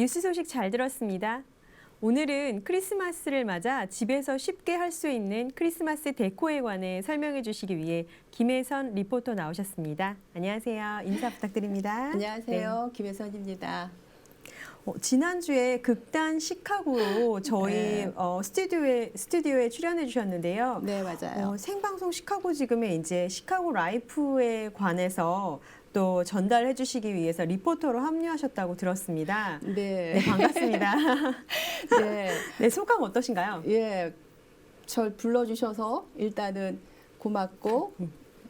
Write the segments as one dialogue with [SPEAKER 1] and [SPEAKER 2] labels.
[SPEAKER 1] 뉴스 소식 잘 들었습니다. 오늘은 크리스마스를 맞아 집에서 쉽게 할 수 있는 크리스마스 데코에 관해 설명해 주시기 위해 김혜선 리포터 나오셨습니다. 안녕하세요. 인사 부탁드립니다.
[SPEAKER 2] 안녕하세요. 김혜선입니다.
[SPEAKER 1] 어, 지난주에 극단 시카고로 저희
[SPEAKER 2] 네.
[SPEAKER 1] 어, 스튜디오에 스튜디오에 출연해 주셨는데요.
[SPEAKER 2] 네, 맞아요.
[SPEAKER 1] 어, 생방송 시카고 지금의 이제 시카고 라이프에 관해서 또 전달해 주시기 위해서 리포터로 합류하셨다고 들었습니다.
[SPEAKER 2] 네.
[SPEAKER 1] 네, 반갑습니다.
[SPEAKER 2] 네.
[SPEAKER 1] 네, 소감 어떠신가요?
[SPEAKER 2] 예. 절 불러주셔서 일단은 고맙고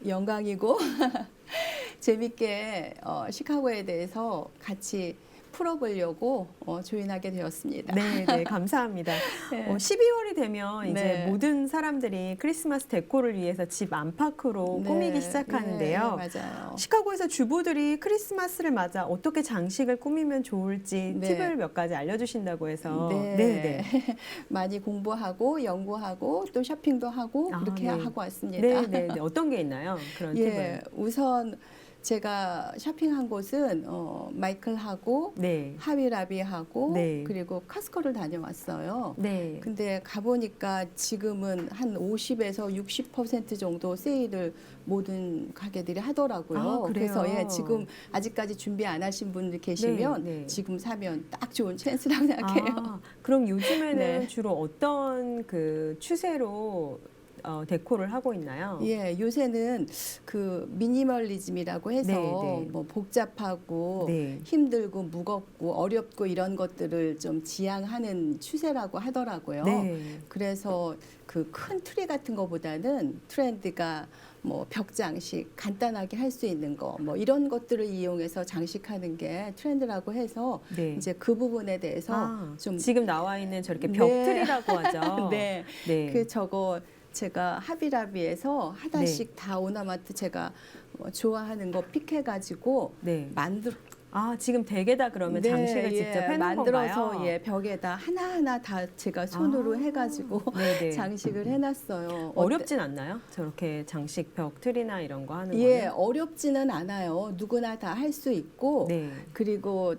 [SPEAKER 2] 영광이고 재밌게 어, 시카고에 대해서 같이 풀어보려고 어, 조인하게 되었습니다.
[SPEAKER 1] 네, 네, 감사합니다.
[SPEAKER 2] 네.
[SPEAKER 1] 어, 12월이 되면 이제
[SPEAKER 2] 네.
[SPEAKER 1] 모든 사람들이 크리스마스 데코를 위해서 집 안팎으로
[SPEAKER 2] 네,
[SPEAKER 1] 꾸미기 시작하는데요.
[SPEAKER 2] 네, 맞아요.
[SPEAKER 1] 시카고에서 주부들이 크리스마스를 맞아 어떻게 장식을 꾸미면 좋을지
[SPEAKER 2] 네.
[SPEAKER 1] 팁을 몇 가지 알려주신다고 해서
[SPEAKER 2] 네.
[SPEAKER 1] 네,
[SPEAKER 2] 많이 공부하고 연구하고 또 쇼핑도 하고
[SPEAKER 1] 아,
[SPEAKER 2] 그렇게
[SPEAKER 1] 네.
[SPEAKER 2] 하고 왔습니다.
[SPEAKER 1] 네, 네, 네. 어떤 게 있나요? 그런
[SPEAKER 2] 예,
[SPEAKER 1] 팁을.
[SPEAKER 2] 우선 제가 쇼핑한 곳은 어, 마이클하고
[SPEAKER 1] 네,
[SPEAKER 2] 하위라비하고
[SPEAKER 1] 네.
[SPEAKER 2] 그리고 카스코를 다녀왔어요.
[SPEAKER 1] 네.
[SPEAKER 2] 근데 가보니까 지금은 한 50에서 60% 정도 세일을 모든 가게들이 하더라고요.
[SPEAKER 1] 아?
[SPEAKER 2] 그래서 예, 지금 아직까지 준비 안 하신 분들 계시면
[SPEAKER 1] 네, 네.
[SPEAKER 2] 지금 사면 딱 좋은 찬스라고 생각해요.
[SPEAKER 1] 아, 그럼 요즘에는
[SPEAKER 2] 네.
[SPEAKER 1] 주로 어떤 그 추세로 어, 데코를 하고 있나요?
[SPEAKER 2] 예, 요새는 그 미니멀리즘이라고 해서
[SPEAKER 1] 네, 네.
[SPEAKER 2] 뭐 복잡하고
[SPEAKER 1] 네.
[SPEAKER 2] 힘들고 무겁고 어렵고 이런 것들을 좀 지향하는 추세라고 하더라고요.
[SPEAKER 1] 네.
[SPEAKER 2] 그래서 그 큰 트리 같은 거보다는 트렌드가 뭐 벽장식 간단하게 할 수 있는 거 뭐 이런 것들을 이용해서 장식하는 게 트렌드라고 해서
[SPEAKER 1] 네.
[SPEAKER 2] 이제 그 부분에 대해서
[SPEAKER 1] 아,
[SPEAKER 2] 좀
[SPEAKER 1] 지금 나와 있는 저렇게
[SPEAKER 2] 네.
[SPEAKER 1] 벽틀이라고 하죠.
[SPEAKER 2] 네.
[SPEAKER 1] 네.
[SPEAKER 2] 그 저거 제가 하비라비에서 하나씩 다 오나마트 제가 어, 좋아하는 거 픽해가지고
[SPEAKER 1] 네.
[SPEAKER 2] 만들
[SPEAKER 1] 아, 지금 댁에다 그러면 장식을
[SPEAKER 2] 예,
[SPEAKER 1] 직접 해놓은
[SPEAKER 2] 만들어서
[SPEAKER 1] 건가요?
[SPEAKER 2] 예 벽에다 하나 하나 다 제가 손으로
[SPEAKER 1] 아,
[SPEAKER 2] 해가지고
[SPEAKER 1] 네네.
[SPEAKER 2] 장식을 해놨어요.
[SPEAKER 1] 어렵진 않나요? 저렇게 장식 벽 틀이나 이런 거 하는
[SPEAKER 2] 예,
[SPEAKER 1] 거는?
[SPEAKER 2] 어렵지는 않아요. 누구나 다 할 수 있고
[SPEAKER 1] 네.
[SPEAKER 2] 그리고 어,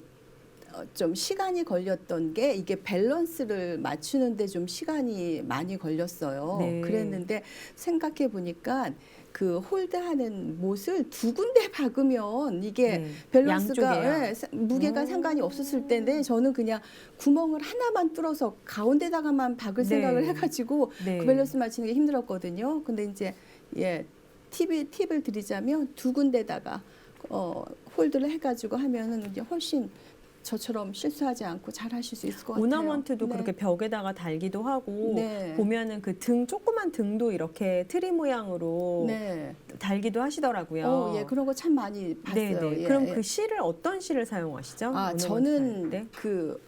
[SPEAKER 2] 좀 시간이 걸렸던 게 이게 밸런스를 맞추는데 좀 시간이 많이 걸렸어요.
[SPEAKER 1] 네.
[SPEAKER 2] 그랬는데 생각해 보니까 그 홀드하는 못을 두 군데 박으면 이게
[SPEAKER 1] 네.
[SPEAKER 2] 밸런스가 사- 무게가
[SPEAKER 1] 음.
[SPEAKER 2] 상관이 없었을 텐데 저는 그냥 구멍을 하나만 뚫어서 가운데다가만 박을
[SPEAKER 1] 네.
[SPEAKER 2] 생각을 해가지고
[SPEAKER 1] 네.
[SPEAKER 2] 그 밸런스 맞추는 게 힘들었거든요. 근데 이제 예 팁이 팁을 드리자면 두 군데다가 어 홀드를 해가지고 하면은 이제 훨씬 저처럼 실수하지 않고 잘 하실 수 있을 것 같아요.
[SPEAKER 1] 오나먼트도
[SPEAKER 2] 네.
[SPEAKER 1] 그렇게 벽에다가 달기도 하고
[SPEAKER 2] 네.
[SPEAKER 1] 보면은 그 등 조그만 등도 이렇게 트리 모양으로
[SPEAKER 2] 네.
[SPEAKER 1] 달기도 하시더라고요.
[SPEAKER 2] 어, 예, 그런 거 참 많이 봤어요. 예,
[SPEAKER 1] 그럼
[SPEAKER 2] 예.
[SPEAKER 1] 그 실을 어떤 실을 사용하시죠?
[SPEAKER 2] 아, 저는? 그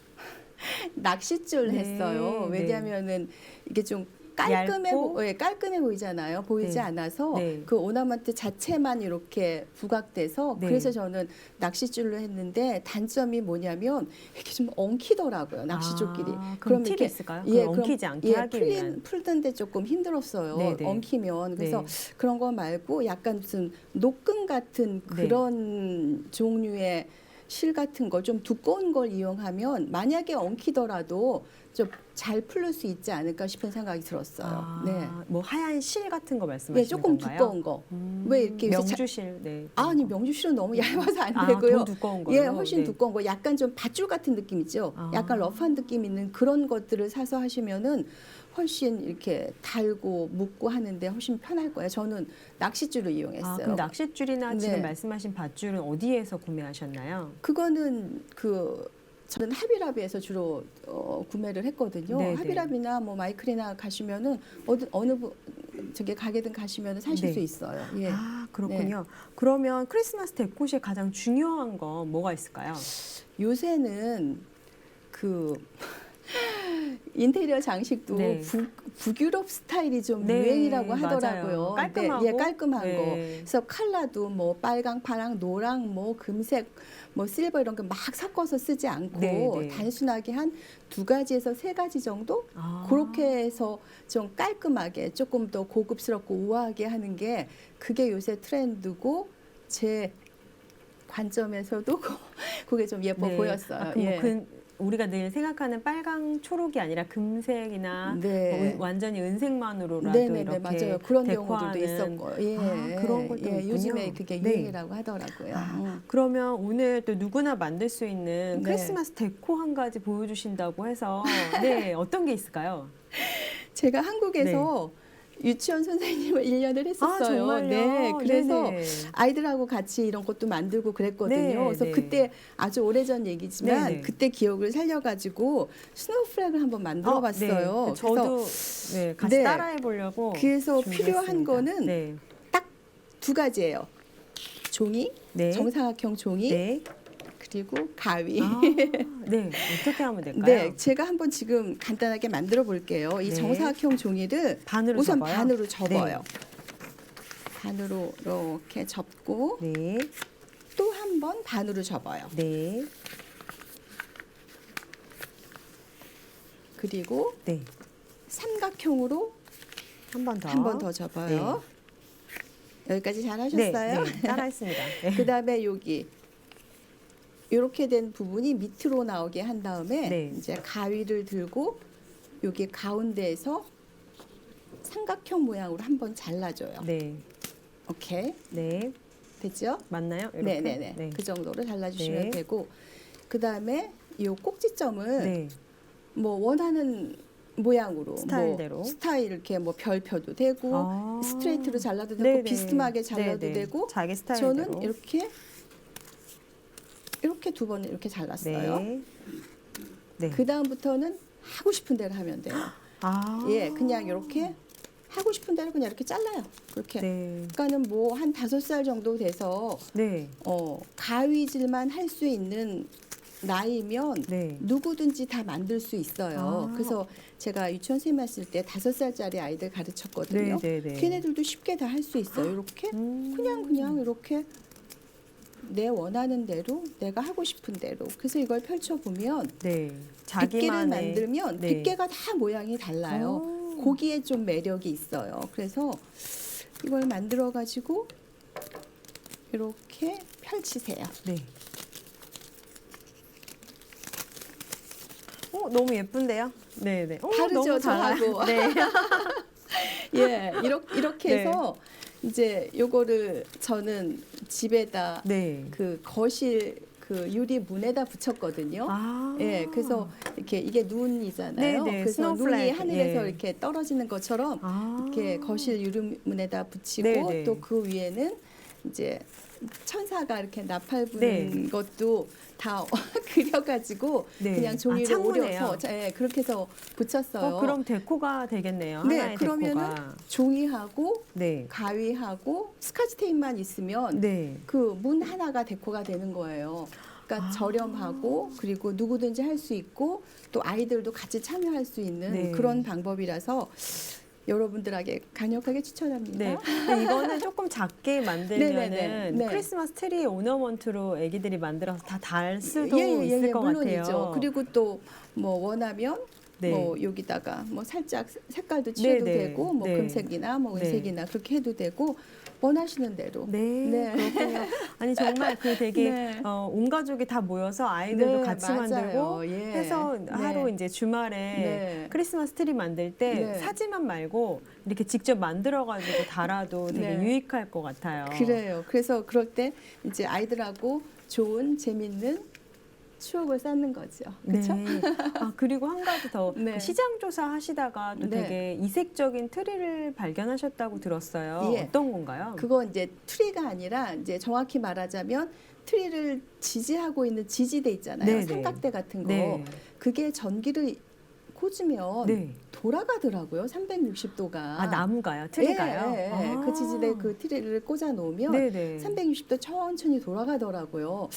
[SPEAKER 2] 낚싯줄
[SPEAKER 1] 네,
[SPEAKER 2] 했어요.
[SPEAKER 1] 네.
[SPEAKER 2] 왜냐하면은 이게 좀 깔끔해,
[SPEAKER 1] 얇고?
[SPEAKER 2] 보, 예, 깔끔해 보이잖아요. 보이지
[SPEAKER 1] 네.
[SPEAKER 2] 않아서
[SPEAKER 1] 네.
[SPEAKER 2] 그 오나먼트 자체만 이렇게 부각돼서
[SPEAKER 1] 네.
[SPEAKER 2] 그래서 저는 낚싯줄로 했는데 단점이 뭐냐면 이렇게 좀 엉키더라고요. 낚싯줄끼리.
[SPEAKER 1] 아, 그럼 팁이 있을까요?
[SPEAKER 2] 예,
[SPEAKER 1] 엉키지 않게
[SPEAKER 2] 예,
[SPEAKER 1] 하기
[SPEAKER 2] 풀린,
[SPEAKER 1] 위한.
[SPEAKER 2] 풀던데 조금 힘들었어요.
[SPEAKER 1] 네, 네.
[SPEAKER 2] 엉키면 그래서
[SPEAKER 1] 네.
[SPEAKER 2] 그런 거 말고 약간 무슨 녹금 같은
[SPEAKER 1] 네.
[SPEAKER 2] 그런 종류의 실 같은 걸좀 두꺼운 걸 이용하면 만약에 엉키더라도 좀 잘 풀릴 수 있지 않을까 싶은 생각이 들었어요.
[SPEAKER 1] 아,
[SPEAKER 2] 네.
[SPEAKER 1] 뭐 하얀 실 같은 거 말씀하시는
[SPEAKER 2] 예, 조금
[SPEAKER 1] 건가요?
[SPEAKER 2] 두꺼운 거.
[SPEAKER 1] 음,
[SPEAKER 2] 왜 이렇게
[SPEAKER 1] 명주실? 네.
[SPEAKER 2] 아니 명주실은 너무 얇아서 안
[SPEAKER 1] 아,
[SPEAKER 2] 되고요.
[SPEAKER 1] 더 두꺼운 거요?
[SPEAKER 2] 예, 훨씬
[SPEAKER 1] 네.
[SPEAKER 2] 두꺼운 거, 약간 좀 밧줄 같은 느낌 있죠.
[SPEAKER 1] 아.
[SPEAKER 2] 약간 러프한 느낌 있는 그런 것들을 사서 하시면은 훨씬 이렇게 달고 묶고 하는데 훨씬 편할 거예요. 저는 낚싯줄을 이용했어요.
[SPEAKER 1] 아, 그럼 낚싯줄이나 지금
[SPEAKER 2] 네.
[SPEAKER 1] 말씀하신 밧줄은 어디에서 구매하셨나요?
[SPEAKER 2] 그거는 그 저는 하비라비에서 주로 어, 구매를 했거든요.
[SPEAKER 1] 네네.
[SPEAKER 2] 하비라비나 뭐 마이클이나 가시면은 어느 어느 부, 저기 가게든 가시면은 사실
[SPEAKER 1] 네.
[SPEAKER 2] 수 있어요. 예.
[SPEAKER 1] 아, 그렇군요. 그러면 크리스마스 데코시에 가장 중요한 건 뭐가 있을까요?
[SPEAKER 2] 요새는 그 인테리어 장식도
[SPEAKER 1] 네.
[SPEAKER 2] 북, 북유럽 스타일이 좀
[SPEAKER 1] 네,
[SPEAKER 2] 유행이라고. 하더라고요.
[SPEAKER 1] 깔끔하고.
[SPEAKER 2] 네, 예, 깔끔한 거.
[SPEAKER 1] 네.
[SPEAKER 2] 그래서 컬러도 뭐 빨강, 파랑, 노랑, 뭐 금색, 뭐 실버 이런 거 막 섞어서 쓰지 않고
[SPEAKER 1] 네, 네.
[SPEAKER 2] 단순하게 한 두 가지에서 세 가지 정도
[SPEAKER 1] 아.
[SPEAKER 2] 그렇게 해서 좀 깔끔하게 조금 더 고급스럽고 우아하게 하는 게 그게 요새 트렌드고 제 관점에서도 그게 좀 예뻐
[SPEAKER 1] 네.
[SPEAKER 2] 보였어요.
[SPEAKER 1] 아,
[SPEAKER 2] 예.
[SPEAKER 1] 뭐 그 우리가 늘 생각하는 빨강 초록이 아니라 금색이나
[SPEAKER 2] 네.
[SPEAKER 1] 뭐 은- 완전히 은색만으로라도
[SPEAKER 2] 네네네
[SPEAKER 1] 이렇게
[SPEAKER 2] 맞아요. 그런 경우들도 있었고, 예,
[SPEAKER 1] 아, 그런 것도
[SPEAKER 2] 예. 요즘에 그게
[SPEAKER 1] 네.
[SPEAKER 2] 유행이라고 하더라고요.
[SPEAKER 1] 아,
[SPEAKER 2] 음.
[SPEAKER 1] 그러면 오늘 또 누구나 만들 수 있는
[SPEAKER 2] 네.
[SPEAKER 1] 크리스마스 데코 한 가지 보여주신다고 해서 네 어떤 게 있을까요?
[SPEAKER 2] 제가 한국에서 유치원 선생님을 1년을 했었어요.
[SPEAKER 1] 아 정말요?
[SPEAKER 2] 네, 그래서
[SPEAKER 1] 네네.
[SPEAKER 2] 아이들하고 같이 이런 것도 만들고 그랬거든요.
[SPEAKER 1] 네,
[SPEAKER 2] 그래서
[SPEAKER 1] 네.
[SPEAKER 2] 그때 아주 오래전 얘기지만
[SPEAKER 1] 네, 네.
[SPEAKER 2] 그때 기억을 살려가지고 스노우플렉을 한번 만들어
[SPEAKER 1] 어,
[SPEAKER 2] 봤어요.
[SPEAKER 1] 네. 저도 네, 같이
[SPEAKER 2] 네.
[SPEAKER 1] 따라해 보려고.
[SPEAKER 2] 그래서
[SPEAKER 1] 준비했습니다.
[SPEAKER 2] 필요한 거는
[SPEAKER 1] 네,
[SPEAKER 2] 두 가지예요. 종이,
[SPEAKER 1] 네,
[SPEAKER 2] 정사각형 종이,
[SPEAKER 1] 네.
[SPEAKER 2] 그리고 가위.
[SPEAKER 1] 아, 네. 어떻게 하면 될까요?
[SPEAKER 2] 네, 제가 한번 지금 간단하게 만들어 볼게요. 이
[SPEAKER 1] 네.
[SPEAKER 2] 정사각형 종이를
[SPEAKER 1] 반으로
[SPEAKER 2] 우선
[SPEAKER 1] 접어요?
[SPEAKER 2] 반으로 접어요. 반으로 이렇게 접고
[SPEAKER 1] 네,
[SPEAKER 2] 또 한 번 반으로 접어요.
[SPEAKER 1] 네,
[SPEAKER 2] 그리고
[SPEAKER 1] 네.
[SPEAKER 2] 삼각형으로
[SPEAKER 1] 한 번 더.
[SPEAKER 2] 한 번 더 접어요. 여기까지 잘
[SPEAKER 1] 네,
[SPEAKER 2] 하셨어요?
[SPEAKER 1] 네, 따라했습니다. 네.
[SPEAKER 2] 그 다음에 여기 이렇게 된 부분이 밑으로 나오게 한 다음에
[SPEAKER 1] 네.
[SPEAKER 2] 이제 가위를 들고 여기 가운데에서 삼각형 모양으로 한번 잘라줘요.
[SPEAKER 1] 네,
[SPEAKER 2] 오케이
[SPEAKER 1] 네.
[SPEAKER 2] 됐죠?
[SPEAKER 1] 맞나요? 이렇게?
[SPEAKER 2] 네네네.
[SPEAKER 1] 네.
[SPEAKER 2] 그 정도로 잘라주시면
[SPEAKER 1] 네.
[SPEAKER 2] 되고 그 다음에 이 꼭지점을
[SPEAKER 1] 네.
[SPEAKER 2] 뭐 원하는 모양으로
[SPEAKER 1] 스타일대로.
[SPEAKER 2] 뭐 스타일 이렇게 뭐별 펴도 되고
[SPEAKER 1] 아.
[SPEAKER 2] 스트레이트로 잘라도 되고
[SPEAKER 1] 네네.
[SPEAKER 2] 비스듬하게 잘라도
[SPEAKER 1] 네네.
[SPEAKER 2] 되고
[SPEAKER 1] 자기 스타일대로.
[SPEAKER 2] 저는 이렇게 이렇게 두 번 이렇게 잘랐어요.
[SPEAKER 1] 네. 네.
[SPEAKER 2] 그 다음부터는 하고 싶은 대로 하면 돼요.
[SPEAKER 1] 아.
[SPEAKER 2] 예, 그냥 이렇게 하고 싶은 대로 그냥 이렇게 잘라요. 그렇게.
[SPEAKER 1] 네.
[SPEAKER 2] 그러니까는 뭐 한 다섯 살 정도 돼서
[SPEAKER 1] 네.
[SPEAKER 2] 어, 가위질만 할 수 있는 나이면
[SPEAKER 1] 네.
[SPEAKER 2] 누구든지 다 만들 수 있어요.
[SPEAKER 1] 아.
[SPEAKER 2] 그래서 제가 유치원 선생님 했을 때 다섯 살짜리 아이들 가르쳤거든요.
[SPEAKER 1] 네, 네, 네.
[SPEAKER 2] 걔네들도 쉽게 다 할 수 있어요. 이렇게
[SPEAKER 1] 음.
[SPEAKER 2] 그냥 그냥 이렇게 내 원하는 대로 내가 하고 싶은 대로. 그래서 이걸 펼쳐 보면
[SPEAKER 1] 네.
[SPEAKER 2] 100개를
[SPEAKER 1] 자기만의
[SPEAKER 2] 만들면
[SPEAKER 1] 네.
[SPEAKER 2] 100개가 다 모양이 달라요.
[SPEAKER 1] 오.
[SPEAKER 2] 고기에 좀 매력이 있어요. 그래서 이걸 만들어 가지고 이렇게 펼치세요.
[SPEAKER 1] 네. 어, 너무 예쁜데요? 네, 네. 어,
[SPEAKER 2] 다르죠,
[SPEAKER 1] 너무.
[SPEAKER 2] 저하고.
[SPEAKER 1] 네.
[SPEAKER 2] 예, 이렇게, 이렇게
[SPEAKER 1] 네.
[SPEAKER 2] 해서 이제 요거를 저는 집에다
[SPEAKER 1] 네.
[SPEAKER 2] 그 거실 그 유리 문에다 붙였거든요.
[SPEAKER 1] 아.
[SPEAKER 2] 예, 그래서 이렇게 이게 눈이잖아요.
[SPEAKER 1] 네, 네,
[SPEAKER 2] 그래서 눈이
[SPEAKER 1] 스노우플레이크,
[SPEAKER 2] 하늘에서
[SPEAKER 1] 예.
[SPEAKER 2] 이렇게 떨어지는 것처럼
[SPEAKER 1] 아.
[SPEAKER 2] 이렇게 거실 유리 문에다 붙이고
[SPEAKER 1] 네, 네.
[SPEAKER 2] 또 그 위에는 이제 천사가 이렇게 나팔 부는
[SPEAKER 1] 네.
[SPEAKER 2] 것도 다 그려가지고
[SPEAKER 1] 네.
[SPEAKER 2] 그냥
[SPEAKER 1] 아,
[SPEAKER 2] 종이로
[SPEAKER 1] 창문에요.
[SPEAKER 2] 오려서 예, 그렇게 해서 붙였어요.
[SPEAKER 1] 어, 그럼 데코가 되겠네요.
[SPEAKER 2] 네, 그러면은
[SPEAKER 1] 데코가.
[SPEAKER 2] 종이하고
[SPEAKER 1] 네.
[SPEAKER 2] 가위하고 스카치 테이프만 있으면
[SPEAKER 1] 네.
[SPEAKER 2] 그문 하나가 데코가 되는 거예요. 그러니까
[SPEAKER 1] 아.
[SPEAKER 2] 저렴하고 그리고 누구든지 할 수 있고 또 아이들도 같이 참여할 수 있는
[SPEAKER 1] 네.
[SPEAKER 2] 그런 방법이라서 여러분들에게 강력하게 추천합니다.
[SPEAKER 1] 네. 근데 이거는 조금 작게 만들면은
[SPEAKER 2] 네네네. 네.
[SPEAKER 1] 크리스마스 트리 오너먼트로 애기들이 만들어서 다 달 수도
[SPEAKER 2] 예, 예,
[SPEAKER 1] 있을
[SPEAKER 2] 예,
[SPEAKER 1] 것
[SPEAKER 2] 물론이죠.
[SPEAKER 1] 같아요.
[SPEAKER 2] 그리고 또 뭐 원하면
[SPEAKER 1] 네.
[SPEAKER 2] 뭐 여기다가 뭐 살짝 색깔도 칠해도
[SPEAKER 1] 네, 네.
[SPEAKER 2] 되고 뭐
[SPEAKER 1] 네.
[SPEAKER 2] 금색이나 뭐
[SPEAKER 1] 네.
[SPEAKER 2] 은색이나 그렇게 해도 되고 원하시는 대로.
[SPEAKER 1] 네,
[SPEAKER 2] 네.
[SPEAKER 1] 그렇군요. 아니 정말 그 되게
[SPEAKER 2] 네.
[SPEAKER 1] 어, 온 가족이 다 모여서 아이들도
[SPEAKER 2] 네,
[SPEAKER 1] 같이
[SPEAKER 2] 맞아요.
[SPEAKER 1] 만들고
[SPEAKER 2] 예.
[SPEAKER 1] 해서
[SPEAKER 2] 네.
[SPEAKER 1] 하루 이제 주말에
[SPEAKER 2] 네.
[SPEAKER 1] 크리스마스 트리 만들 때
[SPEAKER 2] 네.
[SPEAKER 1] 사진만 말고 이렇게 직접 만들어 가지고 달아도 되게
[SPEAKER 2] 네.
[SPEAKER 1] 유익할 것 같아요.
[SPEAKER 2] 그래요. 그래서 그럴 때 이제 아이들하고 좋은 재밌는 추억을 쌓는 거죠. 그렇죠?
[SPEAKER 1] 네. 아 그리고 한 가지 더
[SPEAKER 2] 네.
[SPEAKER 1] 그 시장 조사 하시다가 또
[SPEAKER 2] 네.
[SPEAKER 1] 되게 이색적인 트리를 발견하셨다고 들었어요.
[SPEAKER 2] 예.
[SPEAKER 1] 어떤 건가요?
[SPEAKER 2] 그거 이제 트리가 아니라 이제 정확히 말하자면 트리를 지지하고 있는 지지대 있잖아요.
[SPEAKER 1] 네, 네.
[SPEAKER 2] 삼각대 같은 거.
[SPEAKER 1] 네.
[SPEAKER 2] 그게 전기를 꽂으면
[SPEAKER 1] 네.
[SPEAKER 2] 돌아가더라고요. 360도가.
[SPEAKER 1] 아 나무가요? 트리가요?
[SPEAKER 2] 예.
[SPEAKER 1] 아.
[SPEAKER 2] 그 지지대 그 트리를 꽂아 놓으면
[SPEAKER 1] 네네.
[SPEAKER 2] 360도 천천히 돌아가더라고요.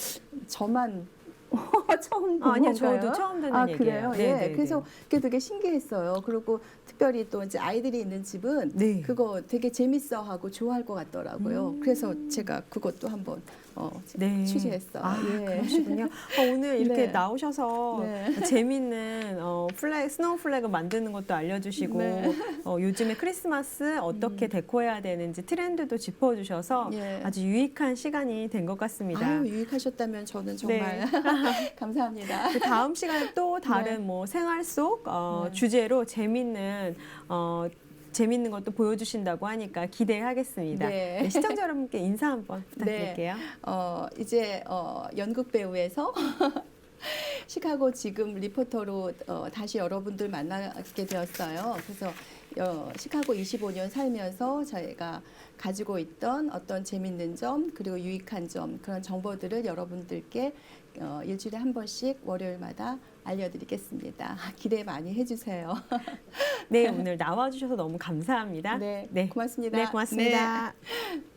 [SPEAKER 2] 저만 처음 본
[SPEAKER 1] 아, 아니요,
[SPEAKER 2] 건가요?
[SPEAKER 1] 저도 처음 듣는
[SPEAKER 2] 아,
[SPEAKER 1] 얘기예요.
[SPEAKER 2] 그래요?
[SPEAKER 1] 네,
[SPEAKER 2] 예.
[SPEAKER 1] 네,
[SPEAKER 2] 그래서
[SPEAKER 1] 네.
[SPEAKER 2] 그게 되게 신기했어요. 그리고 특별히 또 이제 아이들이 있는 집은
[SPEAKER 1] 네.
[SPEAKER 2] 그거 되게 재밌어 하고 좋아할 것 같더라고요.
[SPEAKER 1] 음.
[SPEAKER 2] 그래서 제가 그것도 한번 어,
[SPEAKER 1] 네.
[SPEAKER 2] 취재했어요.
[SPEAKER 1] 아,
[SPEAKER 2] 예.
[SPEAKER 1] 그러시군요. 어, 오늘 이렇게
[SPEAKER 2] 네.
[SPEAKER 1] 나오셔서
[SPEAKER 2] 네.
[SPEAKER 1] 재밌는 어, 플래그, 스노우 플래그 만드는 것도 알려주시고
[SPEAKER 2] 네.
[SPEAKER 1] 어, 요즘에 크리스마스 어떻게 데코해야 되는지 트렌드도 짚어주셔서
[SPEAKER 2] 예.
[SPEAKER 1] 아주 유익한 시간이 된 것 같습니다.
[SPEAKER 2] 아유, 유익하셨다면 저는 정말
[SPEAKER 1] 네.
[SPEAKER 2] 감사합니다.
[SPEAKER 1] 그 다음 시간에 또 다른 뭐 생활 속 어,
[SPEAKER 2] 네.
[SPEAKER 1] 주제로 재밌는 어, 재밌는 것도 보여주신다고 하니까 기대하겠습니다.
[SPEAKER 2] 네.
[SPEAKER 1] 네, 시청자 여러분께 인사 한번 부탁드릴게요.
[SPEAKER 2] 어, 이제 어, 연극 배우에서 시카고 지금 리포터로 어, 다시 여러분들 만나게 되었어요. 그래서 어, 시카고 25년 살면서 저희가 가지고 있던 어떤 재밌는 점 그리고 유익한 점 그런 정보들을 여러분들께 어, 일주일에 한 번씩 월요일마다 알려드리겠습니다. 기대 많이 해주세요.
[SPEAKER 1] 네, 오늘 나와주셔서 너무 감사합니다.
[SPEAKER 2] 네,
[SPEAKER 1] 네.
[SPEAKER 2] 고맙습니다.
[SPEAKER 1] 네, 고맙습니다.
[SPEAKER 2] 네.